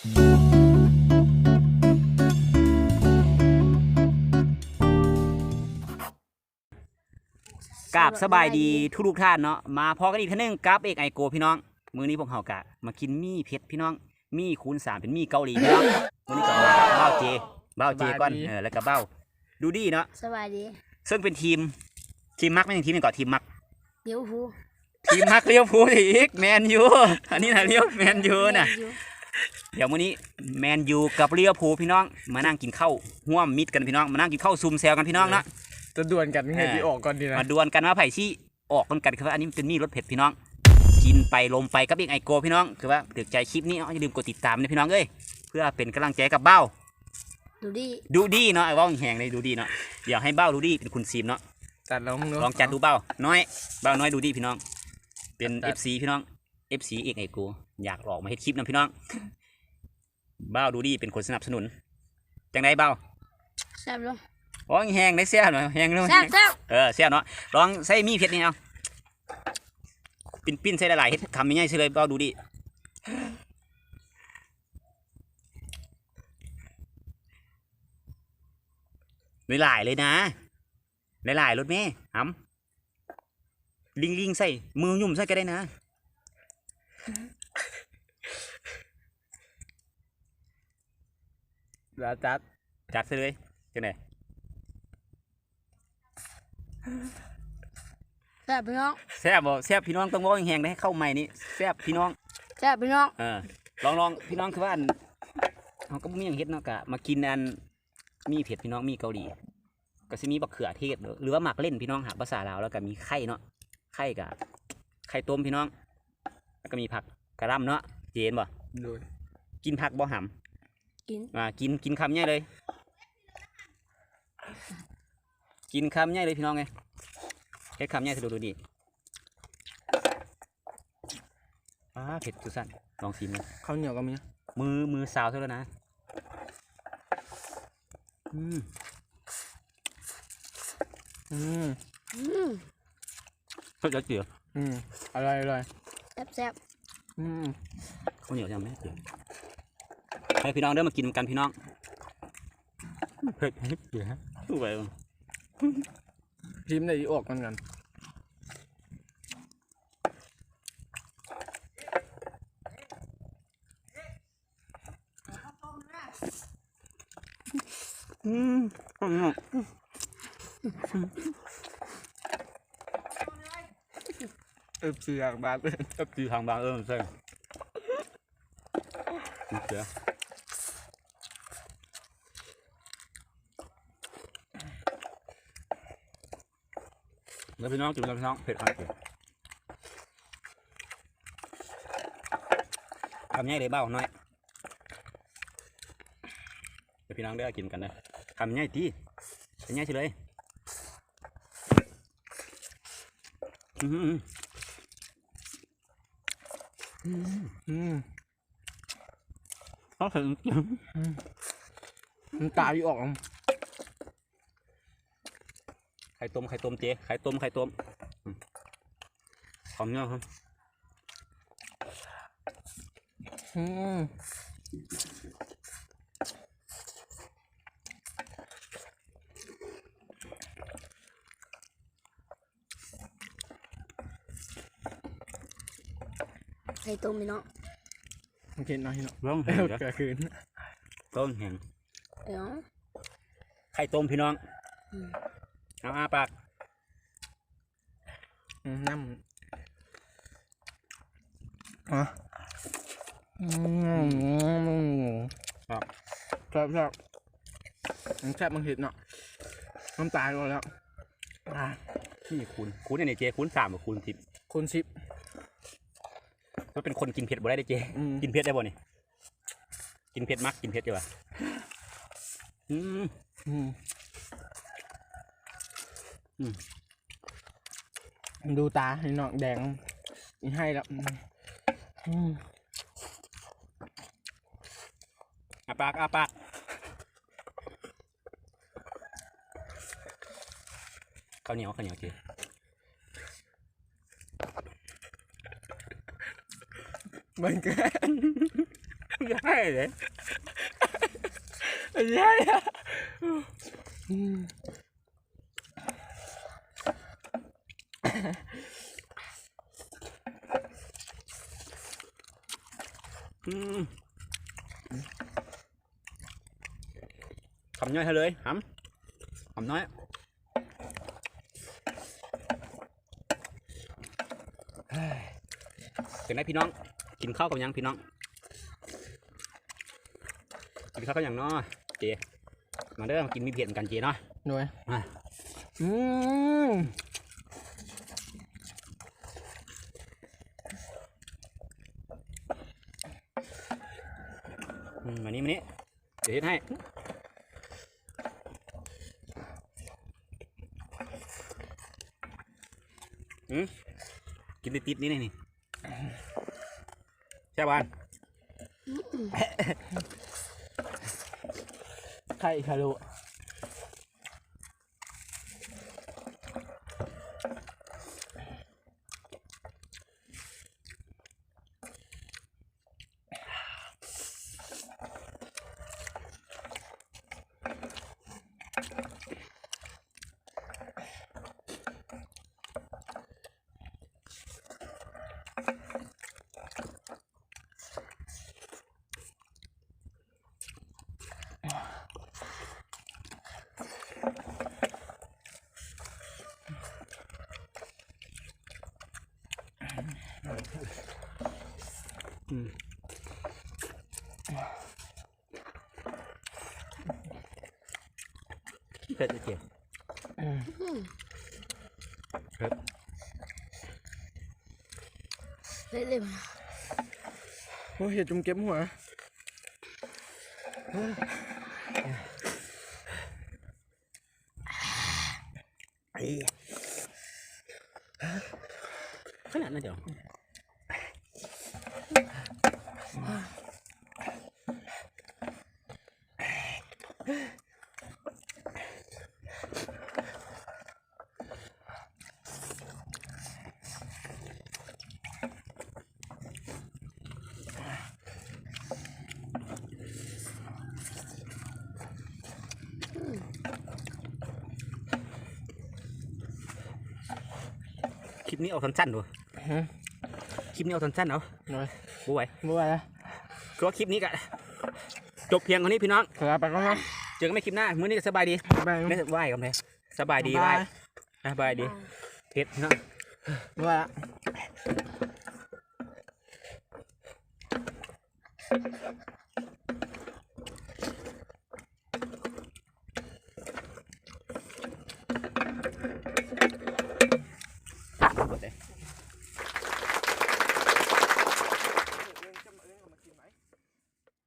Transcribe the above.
กราบสบายดีทุกทุกๆท่านเนาะมาพอกันอีกเท่านึงกับเอกไอโกพี่น้อง มื้อนี้พวกเฮากะมากินมี่เผ็ดพี่น้อง มี่คูณสามเป็นมี่เกาหลีพี่น้องมื้อนี้ก็มากับเบ้าเจเบ้าเจก่อนสบายดีเออแล้วก็เบ้า ดูดีเนาะสวัสดี ซึ่งเป็นทีมทีมมักไม่ใช่ทีมหนึงก่อนทีมมักเดี๋ยวพูทีมมักเลี้ยวภูลอีกแมนยูอันนี้นะเลี้ยวแมนยูน่ะ เดี๋ยวมื้อนี้แมนยูกับเลี้ยวภูลพี่น้อง มานั่งกินข้าวห่วมมิตรกันพี่น้อง มานั่งกินข้าวซุมแซวกันพี่น้องเนาะจะดวลกันให้เออที่ออกก่อนดีนะมาดวลกันว่าไผ่ที่ออกกันกันคือว่าอันนี้มันเป็นมีดรสเผ็ดพี่น้อง กินไปลมไปกับเอกไอโกพี่น้อง คือว่าถึกใจคลิปนี้เอาอย่าลืมกดติดตามนะพี่น้องเอ้ยเพื่อเป็นกำลังใจกับเบ้าดูดิดูดีเนาะไอ้เบ้าแหงเลยดูดีเนาะเดี๋ยวให้เบ้าดูดีเป็นคุณซีมเนาะจัดแล้วมึงเนอะลองจัดดูเบ้าน้อยเบ้าน้อยดูดีพี่น้อง เป็นจัด FC พี่น้อง FC เอกไอโกอยากออกมาเฮ็ดคลิปนะพี่น้องเบ้าดูดีเป็นคนสนับสนุนจังไดเบ้าแซ่บลงโอ้ยแหงได้เสียหน่อยแหงเลยแซ่บแซ่บเออเสียเนาะลองใส่มีดเผ็ดนี่เอาปิ้นปิ้นใส่หลายๆเฮ็ดคำง่ายๆใช่เลยเบ้าดูดิหลายๆเลยนะหลายๆรถเมย์หำลิงลิงๆใส่มือยุ่มใส่ก็ได้นะ แล้วจัดจัดซะเลยจังไหนแซ่บพี่น้องแซ่บบ่แซ่บพี่น้องต้องบอกแห้งๆได้เข้าใหม่นี่แซ่บพี่น้องแซ่บพี่น้องเออลองลองพี่น้องคือว่าอันเขาก็บ่มีอย่างเฮ็ดเนาะกะมากินอันมีเผ็ดพี่น้องมีเกาหลีก็สิมีบักเขือเทศเด้อหรือว่าหมักเล่นพี่น้องหาภาษาลาวแล้วก็มีไข่เนาะไข่กะไข่ต้มพี่น้องแล้วก็มีผักกระหลำเนาะเจนบ่โดยกินผักบ่ห กินำอ่ากินกินคำใหญ่เลย กินคำใหญ่เลยพี่น้องไงเฮ็ดคำใหญ่สะดวกดูดีอ่าเผ็ดสุดสั้นลองชิมนะข้าวเหนียวก็มีนะมือมือสาวเท่านั้นนะอืมอืมอืมเขาจะเจืออืมอร่อยอร่อยแซ่บแซ่บอืมเขาวเหนียวยังไม่เจือ ให้พี่น้องเด้อมากินกันพี่น้องเผ็ดเผ็ดเจือสู้ไปบ่พิมพ์ได้ที่ออกกันกันอืมอืมเออเสือกบาดเลยก็คือทางบางเอิญใช่เจือ แล้วพี่น้องกินกันพี่น้องเผ็ดครับทำง่ายเลยเบ้าน้อยเดี๋ยวพี่น้องได้กินกันนะทำง่ายดีทำง่ายเฉยเลยอือหืออืมเขาถึงมันตาที่ออก ไข่ต้มไข่ต้มเจ๊ไข่ต้มไข่ต้มอืมหอมเนาะครับอืมไข่ต้มพี่น้องโอเคหน่อยเนาะร้องเอแห้งอเด้อเกิดขึ้นต้นแห้งเดี๋ยวไข่ต้มพี่น้อง อืม เอาอาปากอืมน้ำอะอืมครับครับครับมันแซ่บมันเห็ดเนาะน้ำตาลแล้วอะนี่คูณคูณอันนี้เจ๊คูณสามกับคูณสิบคนชิปมันเป็นคนกินเผ็ดบ่ได้เด้อเจ๊อืมกินเผ็ดได้บ่นี่กินเผ็ดมักกินเผ็ดอยู่ว่ะอืมอืมอืม ดูตาให้น้องแดงนี่ให้แล้วอืมอืมอาปากอาปากข้าวเหนียวข้าวเหนียวเจ๊มันก็อย่าให้เลยใช่อะ อืมอืมคำน้อยเท่าเลยหำคำน้อยเฮ้ยเป็นไรพี่น้อง กินข้าวกับหยังพี่น้อง กินข้าวกับหยังเนาะเจ มาเด้อมากินมีเพียนกันเจเนาะหน่วยมาอืม มมานี่มานี่เดี๋ยวเฮ็ดให้อืมกินติดๆนี่นี่นี่ใช่บ้านไข่คารุ เผ็ดเจียเล่นเลยโอ้ยเห็ด คลิปนี้เอาสั้นๆดูฮะค ลิปนี้เอาสั้นๆเอาหน่วยบ่ไหวเมื่อวานนะคือว่าคลิปนี้ก็จบเพียงเท่านี้พี่น้องขอลาไปก่อนนะเจอกันไม่คลิปหน้ามื้อนี้ก็สบายดีบ๊ายบายไม่ไหวกันเลยสบายดีไหวสบายดีเฮ็ดเนาะเมื่อวานละ